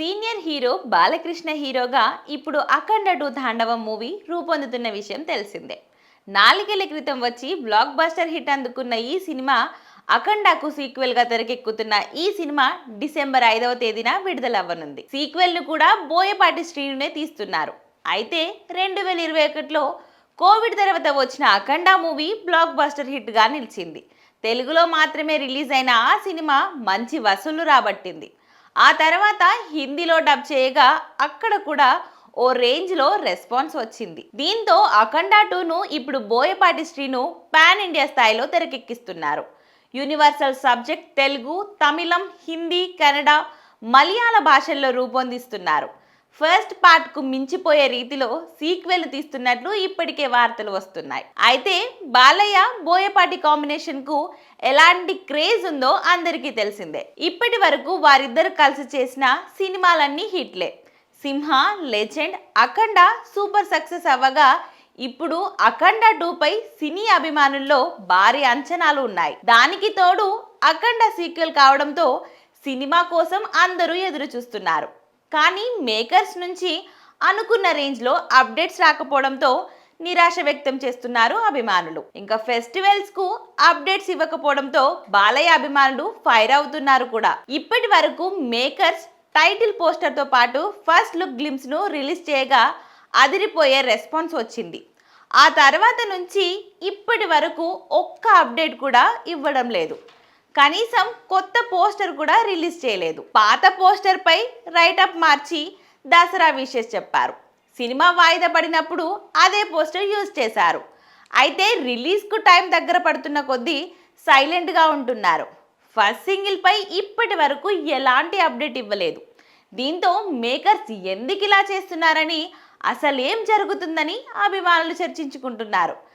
Senior hero Balakrishna హీరోగా ఇప్పుడు అఖండ two తాండవం మూవీ రూపొందుతున్న విషయం తెలిసిందే. నాలుగేళ్ళ క్రితం వచ్చి బ్లాక్ బస్టర్ హిట్ అందుకున్న ఈ సినిమా అఖండాకు సీక్వెల్గా తెరకెక్కుతున్న ఈ సినిమా డిసెంబర్ ఐదవ తేదీన విడుదలవ్వనుంది. సీక్వెల్ను కూడా బోయపాటి శ్రీనునే తీస్తున్నారు. అయితే రెండు వేల ఇరవై ఒకటిలో కోవిడ్ తర్వాత వచ్చిన అఖండ మూవీ బ్లాక్ బస్టర్ హిట్గా నిలిచింది. తెలుగులో మాత్రమే రిలీజ్ అయిన ఆ సినిమా మంచి వసూళ్ళు రాబట్టింది. ఆ తర్వాత హిందీలో డబ్ చేయగా అక్కడ కూడా ఓ రేంజ్లో రెస్పాన్స్ వచ్చింది. దీంతో అఖండ టూను ఇప్పుడు బోయపాటి శ్రీను పాన్ ఇండియా స్థాయిలో తెరకెక్కిస్తున్నారు. యూనివర్సల్ సబ్జెక్ట్ తెలుగు తమిళం హిందీ కన్నడ మలయాళ భాషల్లో రూపొందిస్తున్నారు. ఫస్ట్ పార్ట్కు మించిపోయే రీతిలో సీక్వెల్ తీస్తున్నట్లు ఇప్పటికే వార్తలు వస్తున్నాయి. అయితే బాలయ్య బోయపాటి కాంబినేషన్కు ఎలాంటి క్రేజ్ ఉందో అందరికీ తెలిసిందే. ఇప్పటి వరకు వారిద్దరు కలిసి చేసిన సినిమాలన్నీ హిట్లే. Simha legend Akhanda super success అవ్వగా ఇప్పుడు అఖండ టూపై సినీ అభిమానుల్లో భారీ అంచనాలు ఉన్నాయి. దానికి తోడు అఖండ సీక్వెల్ కావడంతో సినిమా కోసం అందరూ ఎదురు చూస్తున్నారు కానీ మేకర్స్ నుంచి అనుకున్న రేంజ్లో అప్డేట్స్ రాకపోవడంతో నిరాశ వ్యక్తం చేస్తున్నారు అభిమానులు. ఇంకా ఫెస్టివల్స్కు అప్డేట్స్ ఇవ్వకపోవడంతో బాలయ్య అభిమానులు ఫైర్ అవుతున్నారు కూడా. ఇప్పటి వరకు మేకర్స్ టైటిల్ పోస్టర్తో పాటు ఫస్ట్ లుక్ గ్లిమ్స్ను రిలీజ్ చేయగా అదిరిపోయే రెస్పాన్స్ వచ్చింది. ఆ తర్వాత నుంచి ఇప్పటి వరకు ఒక్క అప్డేట్ కూడా ఇవ్వడం లేదు. కనీసం కొత్త పోస్టర్ కూడా రిలీజ్ చేయలేదు. పాత పోస్టర్ పై మార్చి దసరా విషెస్ చెప్పారు. సినిమా వాయిదా పడినప్పుడు అదే పోస్టర్ యూజ్ చేశారు. అయితే రిలీజ్కు టైం దగ్గర పడుతున్న కొద్దీ సైలెంట్గా ఉంటున్నారు. ఫస్ట్ సింగిల్పై ఇప్పటి వరకు ఎలాంటి అప్డేట్ ఇవ్వలేదు. దీంతో మేకర్స్ ఎందుకు ఇలా చేస్తున్నారని అసలేం జరుగుతుందని అభిమానులు చర్చించుకుంటున్నారు.